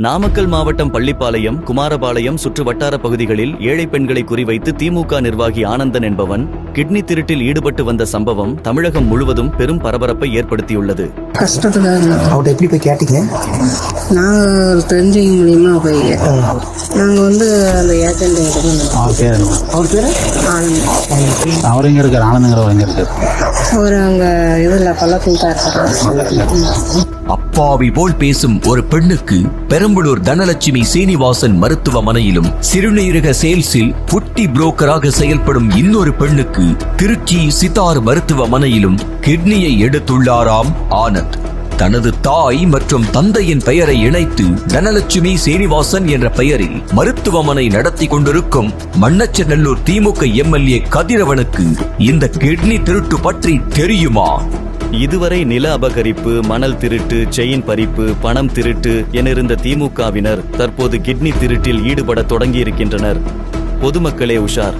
நாமக்கல் மாவட்டம் பள்ளிப்பாளையம் குமாரபாளையம் சுற்று வட்டார பகுதிகளில் ஏழை பெண்களை குறிவைத்து திமுக நிர்வாகி ஆனந்தன் என்பவன் கிட்னி திருட்டில் ஈடுபட்டு வந்த சம்பவம் தமிழகம் முழுவதும் பெரும் பரபரப்பை ஏற்படுத்தியுள்ளது. கஷ்டத்துல இருந்தோம் அவர்கிட்ட எப்படி போய் கேட்டீங்க? நாங்கள் தெரிஞ்சவங்க மூலியமா போய் கேட்டோம் நாங்கள் வந்து அந்த ஏஜென்ட் அவர் பேர்? அவர் பேரு? ஆனந்த். அவர் எங்க இருக்கார் ஆனந்தங்கிற எங்க இருக்கார் அவர் அங்கே இதில் பள்ளத்தில் தான் இருக்காரு. அப்பாவி போல் பேசும் ஒரு பெண்ணுக்கு பெரம்பலூர் தனலட்சுமி சீனிவாசன் மருத்துவமனையிலும் சிறுநீரக சேல்ஸில் புட்டி புரோக்கராக செயல்படும் இன்னொரு பெண்ணுக்கு திருச்சி சித்தார் மருத்துவமனையிலும் கிட்னியை எடுத்துள்ளாராம் ஆனந்த். தனது தாய் மற்றும் தந்தையின் பெயரை இணைத்து தனலட்சுமி சீனிவாசன் என்ற பெயரில் மருத்துவமனை நடத்தி கொண்டிருக்கும் மண்ணச்சநல்லூர் திமுக எம்எல்ஏ கதிரவனுக்கு இந்த கிட்னி திருட்டு பற்றி தெரியுமா? இதுவரை நில அபகரிப்பு மணல் திருட்டு செயின் பறிப்பு பணம் திருட்டு என இருந்த திமுகவினர் தற்போது கிட்னி திருட்டில் ஈடுபட தொடங்கியிருக்கின்றனர். பொதுமக்களே உஷார்.